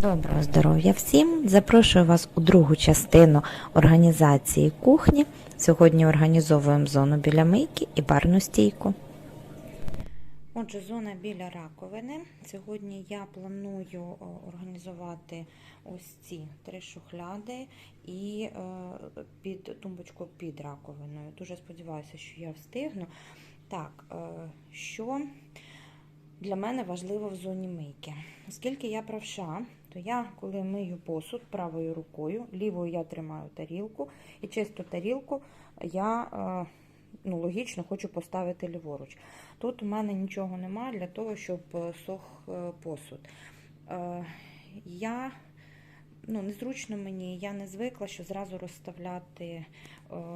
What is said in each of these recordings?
Доброго здоров'я всім! Запрошую вас у другу частину організації кухні. Сьогодні організовуємо зону біля мийки і барну стійку. Отже, зона біля раковини. Сьогодні я планую організувати ось ці три шухляди і е, під тумбочку під раковиною. Дуже сподіваюся, що я встигну. Так, е, що для мене важливо в зоні мийки. Оскільки я правша, то я, коли мию посуд правою рукою, лівою я тримаю тарілку, і чисту тарілку я е, ну, логічно хочу поставити ліворуч. Тут у мене нічого немає для того, щоб е, сох е, посуд. Я ну, незручно мені, я не звикла, що зразу розставляти е,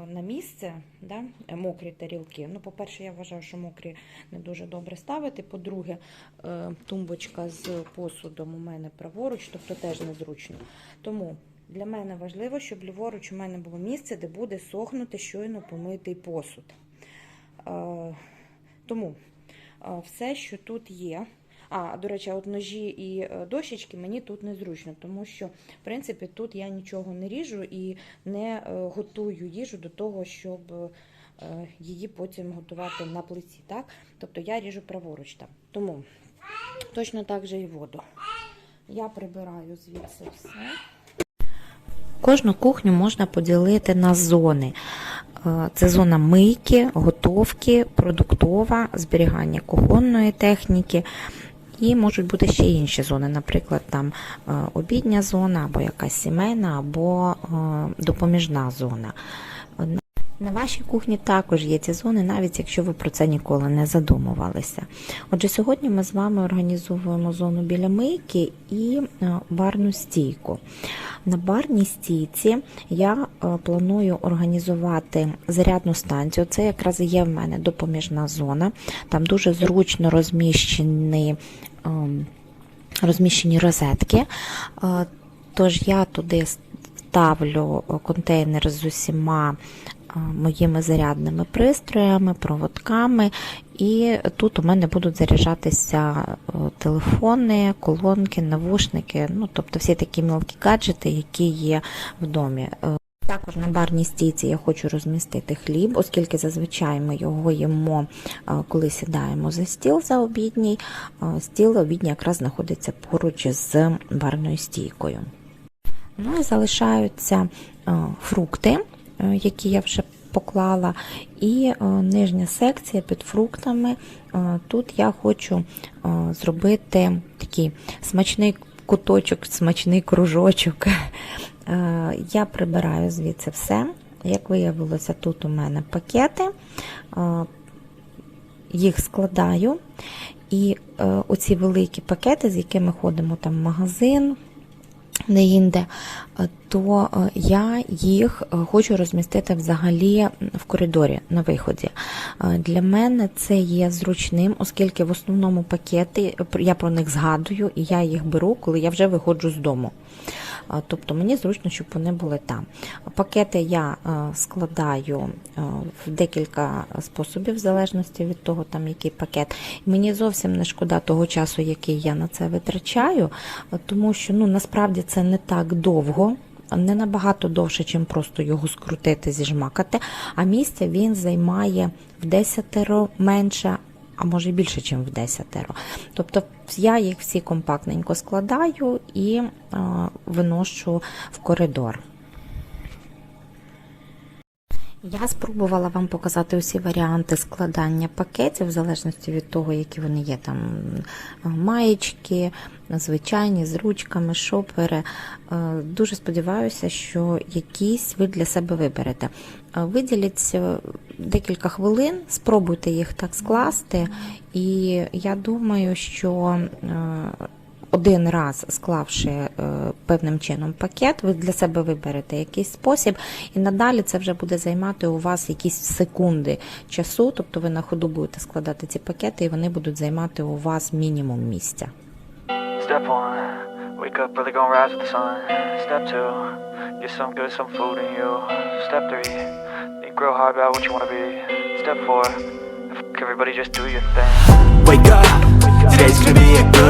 на місце да, мокрі тарілки. Ну, по-перше, я вважаю, що мокрі не дуже добре ставити. По-друге, е, тумбочка з посудом у мене праворуч, тобто теж незручно. Тому для мене важливо, щоб ліворуч у мене було місце, де буде сохнути щойно помитий посуд. Е, Тому все, що тут є. А, до речі, от ножі і е, дощечки мені тут незручно, тому що, в принципі, тут я нічого не ріжу і не е, готую їжу до того, щоб е, її потім готувати на плиті. Так? Тобто я ріжу праворуч там. Тому точно так же і воду. Я прибираю звідси все. Кожну кухню можна поділити на зони. Це зона мийки, готовки, продуктова, зберігання кухонної техніки. І можуть бути ще інші зони, наприклад, там е, обідня зона, або якась сімейна, або е, допоміжна зона. На вашій кухні також є ці зони, навіть якщо ви про це ніколи не задумувалися. Отже, сьогодні ми з вами організовуємо зону біля мийки і е, барну стійку. На барній стійці я планую організувати зарядну станцію. Це якраз є в мене допоміжна зона. Там дуже зручно розміщені, розміщені розетки. Е, Тож я туди ставлю контейнер з усіма моїми зарядними пристроями, проводками, і тут у мене будуть заряджатися е, телефони, колонки, навушники, ну тобто всі такі мілкі гаджети, які є в домі. Також на барній стійці я хочу розмістити хліб, оскільки зазвичай ми його їмо, е, коли сідаємо за стіл за обідній. Е, Стіл обідній якраз знаходиться поруч з барною стійкою. Ну і залишаються е, фрукти, які я вже поклала, і нижня секція під фруктами. Тут я хочу зробити такий смачний куточок, смачний кружочок. Е, Я прибираю звідси все. Як виявилося, тут у мене пакети, е, їх складаю. І е, оці великі пакети, з якими ходимо там в магазин, не інде, е, то е, я їх е, хочу розмістити взагалі в коридорі на виході. Для мене це є зручним, оскільки в основному пакети я про них згадую і я їх беру, коли я вже виходжу з дому. Тобто мені зручно, щоб вони були там. Пакети я е, складаю е, в декілька способів, в залежності від того, там який пакет. Мені зовсім не шкода того часу, який я на це витрачаю, тому що ну насправді це не так довго. Не набагато довше, чим просто його скрутити, зіжмакати, а місця він займає в десятеро менше, а може і більше, ніж в десятеро. Тобто я їх всі компактненько складаю і виношу в коридор. Я спробувала вам показати усі варіанти складання пакетів, в залежності від того, які вони є. Там е, маєчки, звичайні з ручками, шопери. Е, Дуже сподіваюся, що якісь ви для себе виберете. Е, Виділіть декілька хвилин, спробуйте їх так скласти, і я думаю, що один раз склавши е, певним чином пакет, ви для себе виберете якийсь спосіб, і надалі це вже буде займати у вас якісь секунди часу, тобто ви на ходу будете складати ці пакети, і вони будуть займати у вас мінімум місця. Step one, wake up early, gonna rise with the sun. Step two, get some good, some food in you. Step three, think real hard about what you wanna be. Step four, f- everybody just do your thing. Wake up, today's gonna be a good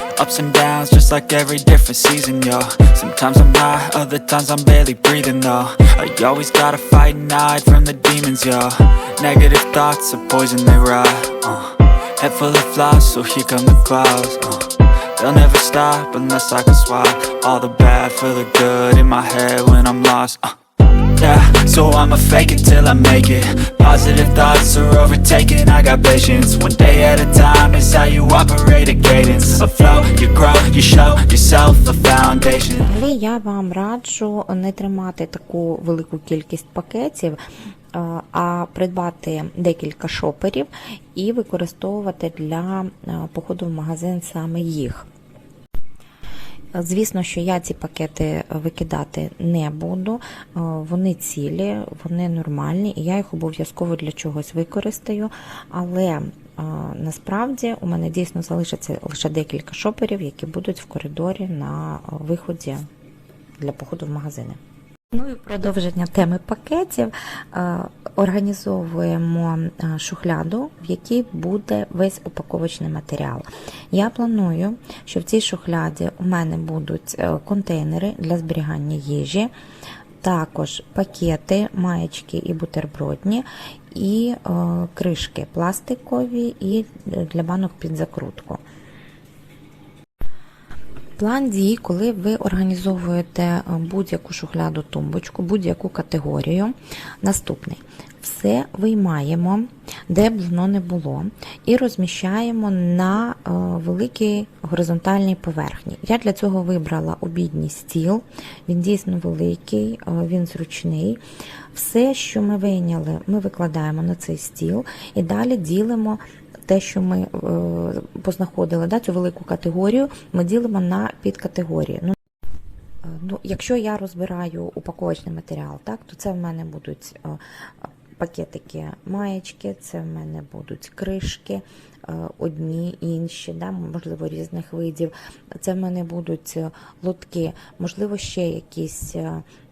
Ups and downs, just like every different season, yo. Sometimes I'm high, other times I'm barely breathing, though. I always gotta fight and hide from the demons, yo. Negative thoughts are poison, they rot. Uh. Head full of flies, so here come the clouds. Uh. They'll never stop unless I can swap all the bad for the good in my head when I'm lost. Uh. Yeah, so I'ma fake it till I make it Positive thoughts are overtaken, I got patience One day at a time is how you operate a cadence. A flow, you grow, you show yourself a foundation. Взагалі я вам раджу не тримати таку велику кількість пакетів, е, а придбати декілька шоперів і використовувати для е, походу в магазин саме їх. Звісно, що я ці пакети викидати не буду. Е, Вони цілі, вони нормальні, і я їх обов'язково для чогось використаю. Але е, насправді у мене дійсно залишиться лише декілька шоперів, які будуть в коридорі на е, виході для походу в магазини. Ну і продовження теми пакетів е, організовуємо е, шухляду, в якій буде весь упаковочний матеріал. Я планую, що в цій шухляді у мене будуть е, контейнери для зберігання їжі, також пакети, маєчки і бутербродні, і кришки пластикові і для банок під закрутку. План дій, коли ви організовуєте е, будь-яку шухляду тумбочку, будь-яку категорію, наступний. Все виймаємо, де б воно не було, і розміщаємо на е, великій горизонтальній поверхні. Я для цього вибрала обідній стіл, він дійсно великий, е, він зручний. Все, що ми вийняли, ми викладаємо на цей стіл і далі ділимо те, що ми е, познаходили, да, цю велику категорію, ми ділимо на підкатегорії. Ну, е, ну, якщо я розбираю упаковочний матеріал, так, то це в мене будуть е, пакетики маєчки, це в мене будуть кришки, одні, інші, да, можливо, різних видів. Це в мене будуть лотки, можливо, ще якісь.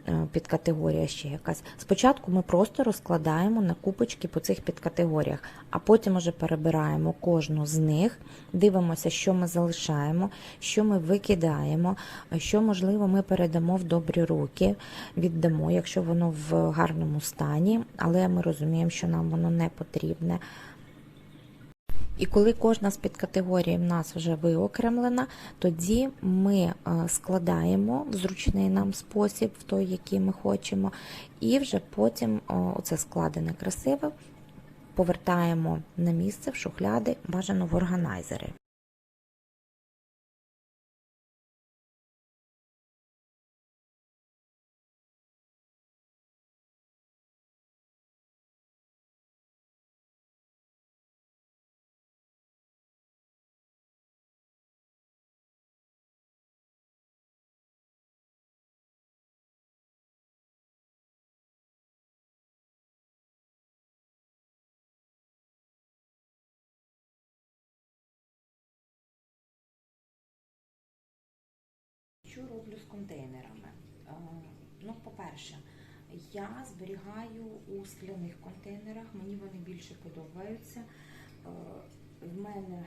Е, Підкатегорія ще якась. Спочатку ми просто розкладаємо на купочки по цих підкатегоріях, а потім уже перебираємо кожну з них, дивимося, що ми залишаємо, що ми викидаємо, що, можливо, ми передамо в добрі руки, віддамо, якщо воно в гарному стані, але ми розуміємо, що нам воно не потрібне. І коли кожна з підкатегорій в нас вже виокремлена, тоді ми е, складаємо в зручний нам спосіб, в той, який ми хочемо, і вже потім оце складене красиве повертаємо на місце в шухляди, бажано в органайзери. Роблю з контейнерами? Е, Ну, по-перше, я зберігаю у скляних контейнерах, мені вони більше подобаються. Е, В мене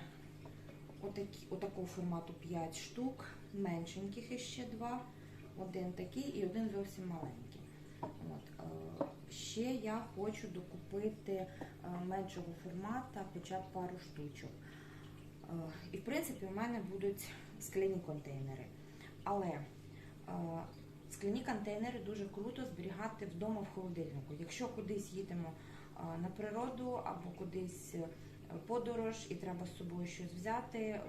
отакі, отакого формату 5 штук, меншеньких іще два. один такий і один зовсім маленький. От, е, ще я хочу докупити меншого формата, хоча б пару штучок. І в принципі у мене будуть скляні контейнери. Але е, скляні контейнери дуже круто зберігати вдома в холодильнику. Якщо кудись їдемо е, на природу або кудись е, подорож і треба з собою щось взяти,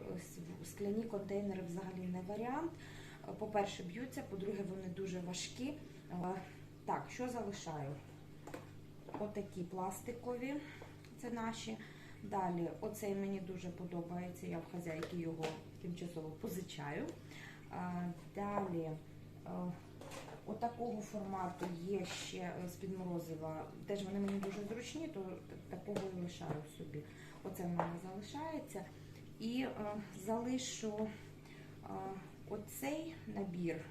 скляні контейнери взагалі не варіант. По-перше, б'ються, по-друге, вони дуже важкі. Так, що залишаю? Отакі пластикові, це наші. Далі, оцей мені дуже подобається, я в хазяйки його тимчасово позичаю. Далі, е, отакого формату є ще е, з-під морозива. Теж вони мені дуже зручні, то такого і лишаю собі. Оце в мене залишається. І е, залишу оцей набір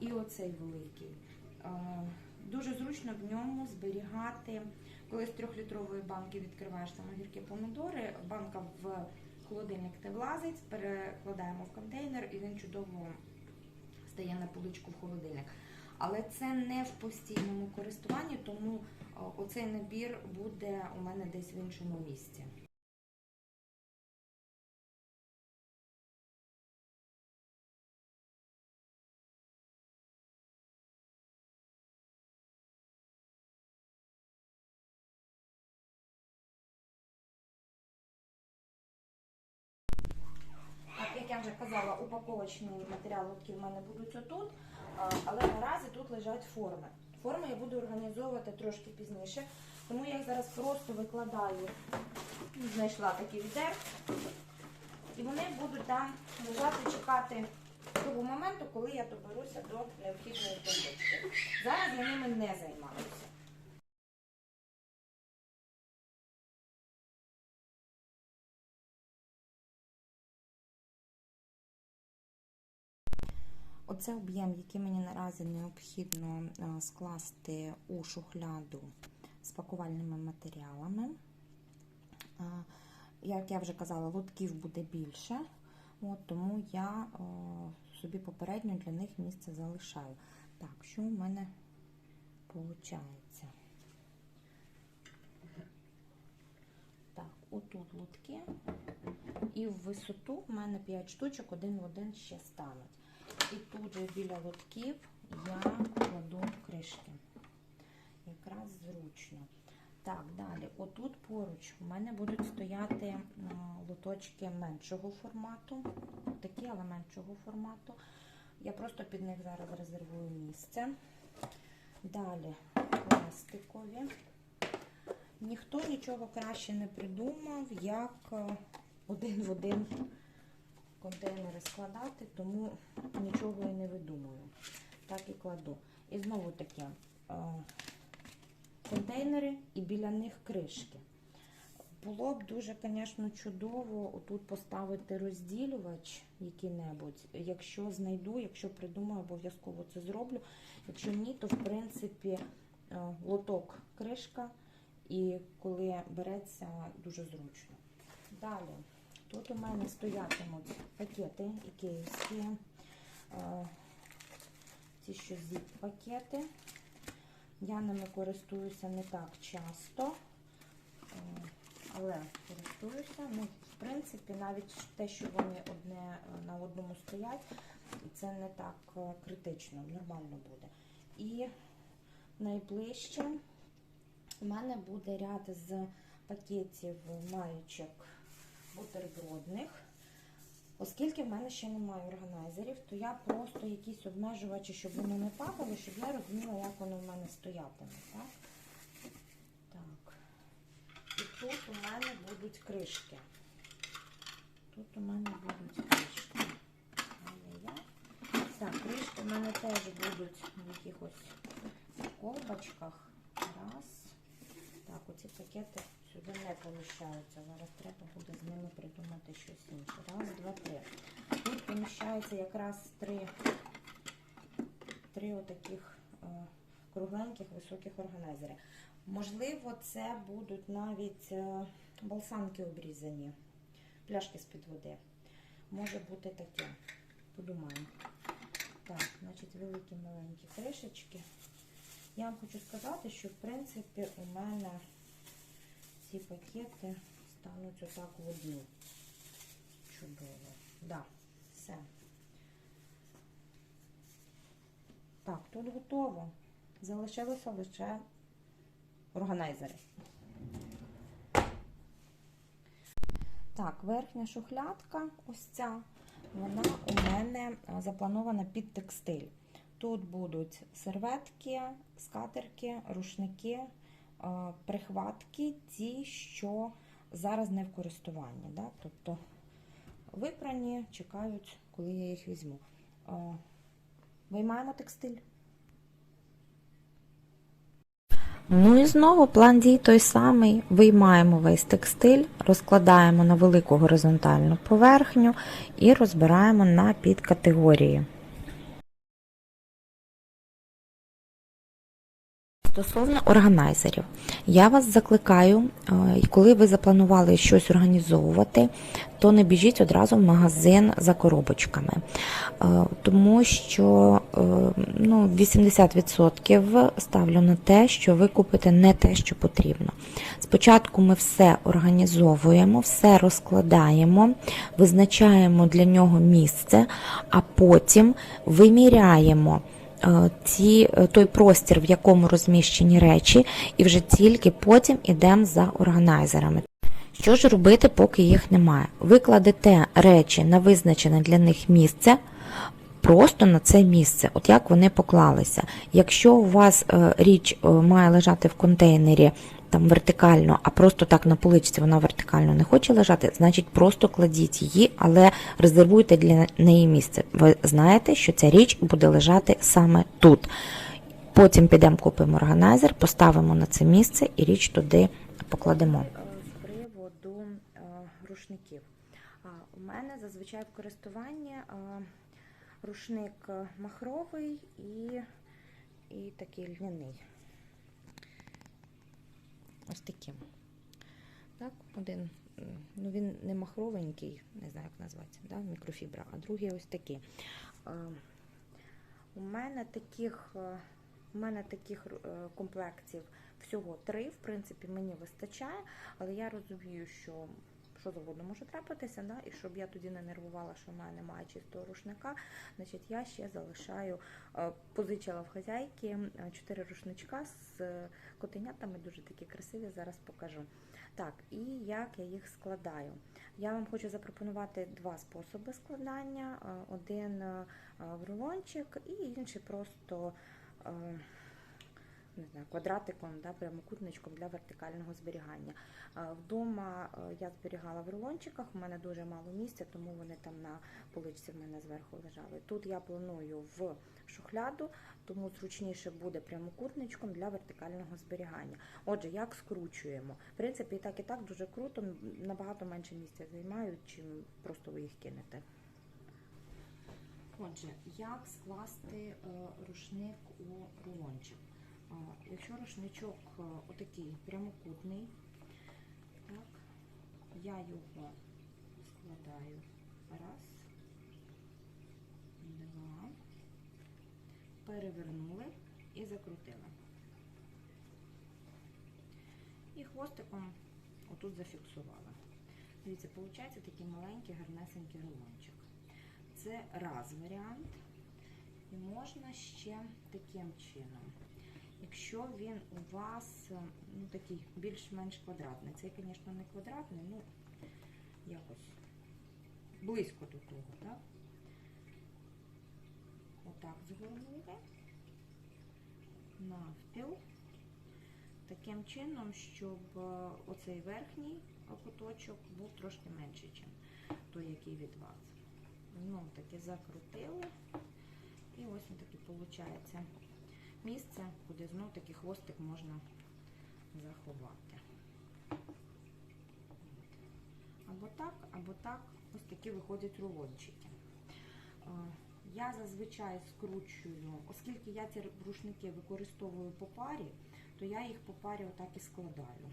і оцей великий. Дуже зручно в ньому зберігати, коли з трьохлітрової банки відкриваєш там огірки помідори, банка в холодильник не влазить, перекладаємо в контейнер і він чудово стає на поличку в холодильник. Але це не в постійному користуванні, тому оцей набір буде у мене десь в іншому місці. Я вже казала, упаковочний матеріал лотки в мене будуть отут, але наразі тут лежать форми. Форми я буду організовувати трошки пізніше, тому я їх зараз просто викладаю, знайшла такий відер, і вони будуть там лежати, чекати того моменту, коли я доберуся до необхідної точки. Зараз я ними не займаюся. Оце об'єм, який мені наразі необхідно е, скласти у шухляду з пакувальними матеріалами. Е, Як я вже казала, лотків буде більше, от, тому я е, собі попередньо для них місце залишаю. Так, що в мене виходить? Так, отут лотки. І в висоту в мене 5 штучок, один в один ще стануть. І тут же біля лотків я кладу кришки. Якраз зручно. Так, далі, отут поруч у мене будуть стояти лоточки меншого формату. Такі, але меншого формату. Я просто під них зараз резервую місце. Далі пластикові. Ніхто нічого краще не придумав, як е, один в один контейнери складати, тому нічого і не видумую. Так і кладу. І знову таки е, контейнери і біля них кришки. Було б дуже, звісно, чудово тут поставити розділювач який-небудь. Якщо знайду, якщо придумаю, обов'язково це зроблю. Якщо ні, то в принципі е, лоток кришка, і коли береться, дуже зручно. Далі. Тут у мене стоятимуть пакети ікеївські, е, ці що зіп-пакети. Я ними користуюся не так часто, е, але користуюся. Ну, в принципі, навіть те, що вони одне е, на одному стоять, це не так е, критично, нормально буде. І найближче у мене буде ряд з пакетів маючок бутербродних. Оскільки в мене ще немає органайзерів, то я просто якісь обмежувачі, щоб вони не падали, щоб я розуміла, як вони в мене стоятиме. Так? так. І тут у мене будуть кришки. Тут у мене будуть кришки. Так, кришки в мене теж будуть в якихось колбочках. Раз. Так, оці пакети сюди не поміщаються. Зараз треба буде з ними придумати щось інше. Раз, два, три. Тут поміщається якраз три, три отаких е, кругленьких високих органайзери. Можливо, це будуть навіть е, балсанки обрізані, пляшки з-під води. Може бути таке. Подумаємо. Так, значить, великі маленькі кришечки. Я вам хочу сказати, що в принципі у мене ці пакети стануть отак в одну. Чудово. Да, все. Так, тут готово. Залишилося лише органайзери. Так, верхня шухлядка, ось ця, вона у мене запланована під текстиль. Тут будуть серветки, скатерки, рушники, прихватки, ті, що зараз не в користуванні. Да? Тобто випрані, чекають, коли я їх візьму. Виймаємо текстиль. Ну і знову план дій той самий. Виймаємо весь текстиль, розкладаємо на велику горизонтальну поверхню і розбираємо на підкатегорії. Стосовно органайзерів, я вас закликаю, е, коли ви запланували щось організовувати, то не біжіть одразу в магазин за коробочками, Е, тому що е, ну, 80% ставлю на те, що ви купите не те, що потрібно. Спочатку ми все організовуємо, все розкладаємо, визначаємо для нього місце, а потім виміряємо ті, е, той простір, в якому розміщені речі, і вже тільки потім йдемо за органайзерами. Що ж робити, поки їх немає? Ви кладете речі на визначене для них місце. Просто на це місце, от як вони поклалися. Якщо у вас е, річ е, має лежати в контейнері там вертикально, а просто так на поличці вона вертикально не хоче лежати, значить просто кладіть її, але резервуйте для неї місце. Ви знаєте, що ця річ буде лежати саме тут. Потім підемо купимо органайзер, поставимо на це місце і річ туди покладемо. З приводу рушників. У мене зазвичай в користуванні рушник махровий і, і такий льняний. Ось таким. Так, один, ну він не махровенький, не знаю, як назвати, да, мікрофібра, а другий ось такий. У мене таких, е, у мене таких е, комплектів всього три, в принципі, мені вистачає, але я розумію, що що завгодно може трапитися, да? і щоб я тоді не нервувала, що в мене немає чистого рушника, значить я ще залишаю, е, позичила в хазяйки е, чотири рушничка з е, котенятами, дуже такі красиві, зараз покажу. Так, і як я їх складаю. Я вам хочу запропонувати два способи складання: один в рулончик і інший просто. Не знаю, квадратиком, да, прямокутничком для вертикального зберігання. Вдома е, я зберігала в рулончиках, у мене дуже мало місця, тому вони там на поличці в мене зверху лежали. Тут я планую в шухляду, тому зручніше буде прямокутничком для вертикального зберігання. Отже, як скручуємо? В принципі, і так і так дуже круто, набагато менше місця займають, чим просто ви їх кинете. Отже, як скласти е, рушник у рулончик? Якщо рушничок е, отакий прямокутний, так, я його складаю раз, два, перевернули і закрутили. І хвостиком отут зафіксували. Дивіться, виходить такий маленький гарнесенький рулончик. Це раз варіант. І можна ще таким чином. Якщо він у вас е, ну, такий більш-менш квадратний. Цей, звісно, не квадратний, ну якось близько до того, так? Отак згорнули навпіл. Таким чином, щоб е, оцей верхній куточок був трошки менший, ніж той, який від вас. Знову таки закрутили. І ось він таки виходить місце, куди знов таки хвостик можна заховати. Або так, або так, ось такі виходять рулончики. Е, Я зазвичай скручую, оскільки я ці рушники використовую по парі, то я їх по парі отак і складаю.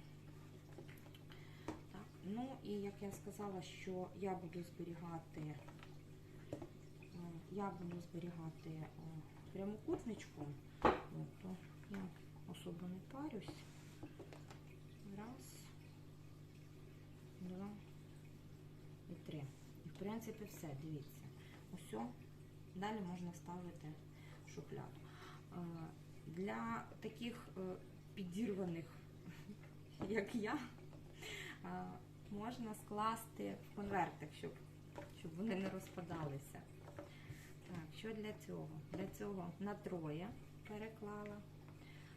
Так. Ну і як я сказала, що я буду зберігати е, я буду зберігати е, прямокутничку, от, то я особо не парюсь. Раз, два і три. І в принципі все, дивіться. Усе. Далі можна ставити в шухляду. Е, Для таких е, підірваних, як я, е, можна скласти в конвертик, щоб, щоб вони не розпадалися. Так, що для цього? Для цього на троє переклала,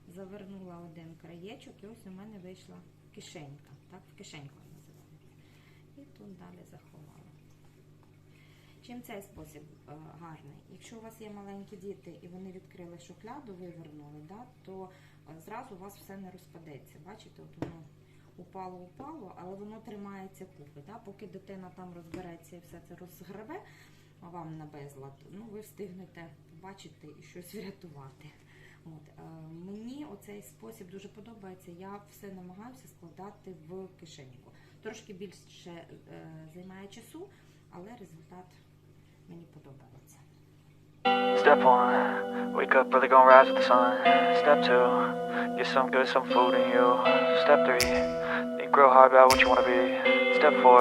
завернула один краєчок, і ось у мене вийшла кишенька. Так, в кишеньку називається. І тут далі заховала. Чим цей спосіб е, гарний? Якщо у вас є маленькі діти і вони відкрили шухляду, вивернули, да, то е, зразу у вас все не розпадеться. Бачите, от воно упало, упало, але воно тримається купи. Да? Поки дитина там розбереться і все це розгребе, вам на безлад, ну ви встигнете побачити і щось врятувати. От, е, мені оцей спосіб дуже подобається. Я все намагаюся складати в кишеньку. Трошки більше е, займає часу, але результат мені подобається. Step one, wake up early, gonna rise with the sun. Step two, get some good, some food in you. Step three, think real hard about what you wanna be. Step four,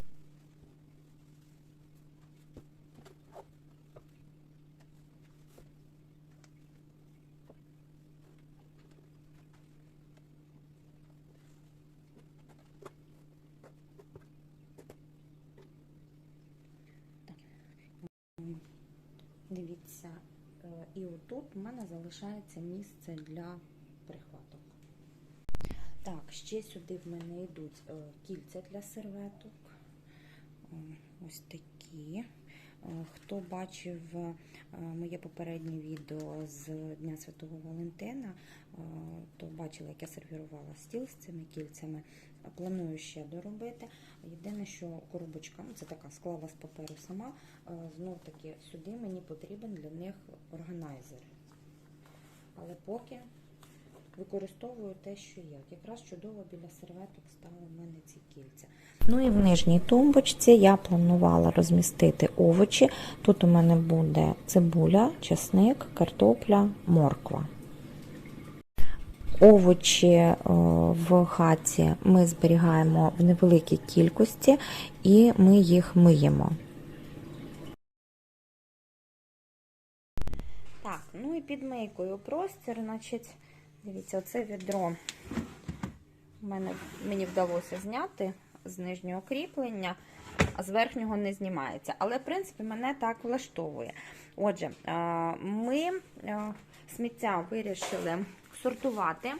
залишається місце для прихваток. Так, ще сюди в мене йдуть е, кільця для серветок. Е, Ось такі. Е, Хто бачив моє попереднє відео з Дня Святого Валентина, то бачили, як я сервірувала стіл з цими кільцями. Планую ще доробити. Єдине, що коробочка, це така склала з паперу сама. Знов таки сюди мені потрібен для них органайзер. Але поки використовую те, що є. Якраз чудово біля серветок стали в мене ці кільця. Ну і в нижній тумбочці я планувала розмістити овочі. Тут у мене буде цибуля, чесник, картопля, морква. Овочі е, в хаті ми зберігаємо в невеликій кількості і ми їх миємо. Так, ну і під мийкою простір, значить, дивіться, оце відро мене, мені вдалося зняти з нижнього кріплення, а з верхнього не знімається. Але, в принципі, мене так влаштовує. Отже, е, ми е, сміття вирішили сортувати.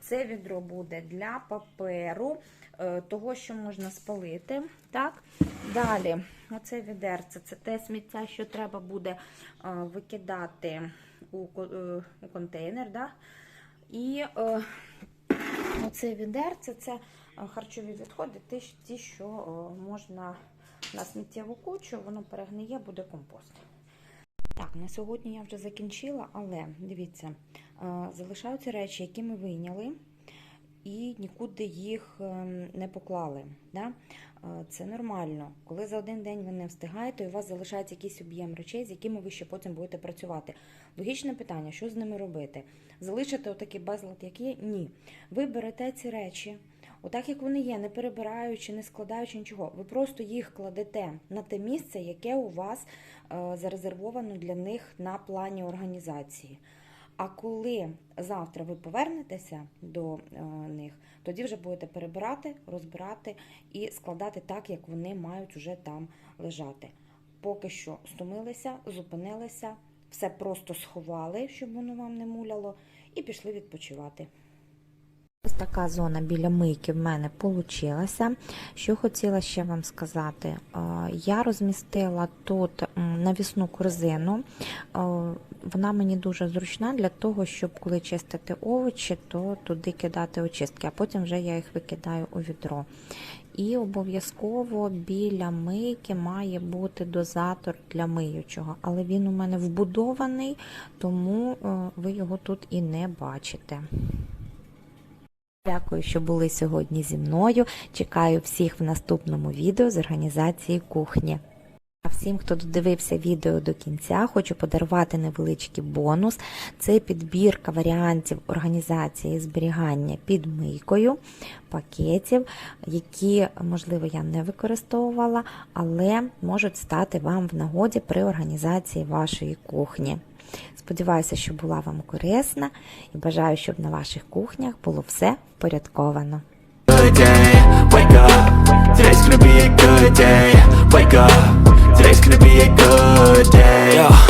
Це відро буде для паперу, е, того, що можна спалити. Так? Далі, оце відерце це те сміття, що треба буде е, викидати е, у контейнер. Да? І е, оце відерце це е, харчові відходи, ті, що е, можна на сміттєву кучу, воно перегниє, буде компост. Так, на сьогодні я вже закінчила, але дивіться, е, залишаються речі, які ми вийняли, і нікуди їх ем, не поклали. Да? Е, Це нормально. Коли за один день ви не встигаєте, і у вас залишається якийсь об'єм речей, з якими ви ще потім будете працювати. Логічне питання, що з ними робити? Залишити отакий безлад, як є? Ні. Ви берете ці речі, отак як вони є, не перебираючи, не складаючи нічого. Ви просто їх кладете на те місце, яке у вас е, зарезервовано для них на плані організації. А коли завтра ви повернетеся до е, них, тоді вже будете перебирати, розбирати і складати так, як вони мають уже там лежати. Поки що стомилися, зупинилися, все просто сховали, щоб воно вам не муляло, і пішли відпочивати. Ось така зона біля мийки в мене получилася. Що хотіла ще вам сказати, Е, я розмістила тут навісну корзину. Е, Вона мені дуже зручна для того, щоб коли чистити овочі, то туди кидати очистки, а потім вже я їх викидаю у відро. І обов'язково біля мийки має бути дозатор для миючого, але він у мене вбудований, тому е, ви його тут і не бачите. Дякую, що були сьогодні зі мною. Чекаю всіх в наступному відео з організації кухні. А всім, хто додивився відео до кінця, хочу подарувати невеличкий бонус. Це підбірка варіантів організації зберігання під мийкою пакетів, які, можливо, я не використовувала, але можуть стати вам в нагоді при організації вашої кухні. Сподіваюся, що була вам корисна і бажаю, щоб на ваших кухнях було все впорядковано. good day. Wake up, today's gonna be a good day. Wake up, today's gonna be a good day. Yo,